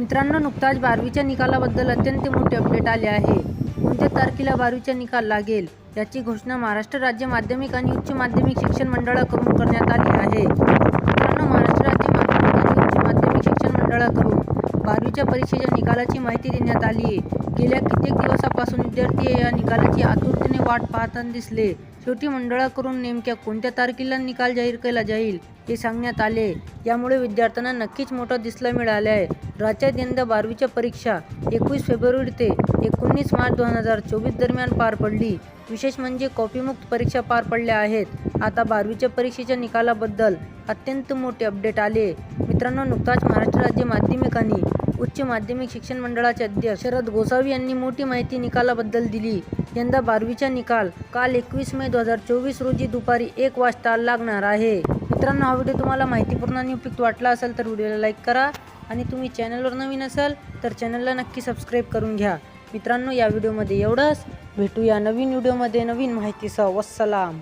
मित्रांनो नुकताच बारावीच्या निकालाबद्दल अत्यंत मोठे अपडेट आले आहे. कोणत्या तारखेला बारावीचा निकाल लागेल याची घोषणा महाराष्ट्र राज्य माध्यमिक आणि उच्च माध्यमिक शिक्षण मंडळाकडून करण्यात आली आहे. मित्रांनो महाराष्ट्र राज्य माध्यमिक आणि उच्च माध्यमिक शिक्षण मंडळाकडून बारावीच्या परीक्षेच्या निकालाची माहिती देण्यात आली आहे गेल्या कित्येक दिवसापासून विद्यार्थी या निकालाची आतुरतेने वाट पाहताना दिसले. शेवटी मंडळाकडून नेमक्या कोणत्या तारखेला निकाल जाहीर केला जाईल हे सांगण्यात आले. यामुळे विद्यार्थ्यांना नक्कीच मोठा दिसला मिळाला आहे. राज्यात यंदा बारावीच्या परीक्षा एकवीस फेब्रुवारी ते एकोणीस मार्च दोन हजार चोवीस दरम्यान पार पडली. विशेष म्हणजे कॉपीमुक्त परीक्षा पार पडल्या आहेत. आता बारावीच्या परीक्षेच्या निकालाबद्दल अत्यंत मोठे अपडेट आले. मित्रांनो नुकताच महाराष्ट्र राज्य माध्यमिक आणि उच्च माध्यमिक शिक्षण मंडळाचे अध्यक्ष शरद गोसावी यांनी मोठी माहिती निकालाबद्दल दिली. यंदा बारावीचा निकाल काल एकवीस मे दोन हजार चोवीस रोजी दुपारी एक वाजता लागणार आहे. मित्रांनो हा व्हिडिओ तुम्हाला माहितीपूर्ण आणि उपयुक्त वाटला असेल तर व्हिडिओला लाईक करा आणि तुम्ही चॅनलवर नवीन असाल तर चॅनलला नक्की सबस्क्राईब करून घ्या. मित्रांनो या व्हिडिओमध्ये एवढंच. भेटूया नवीन व्हिडिओमध्ये नवीन माहितीसह. वस्सलाम.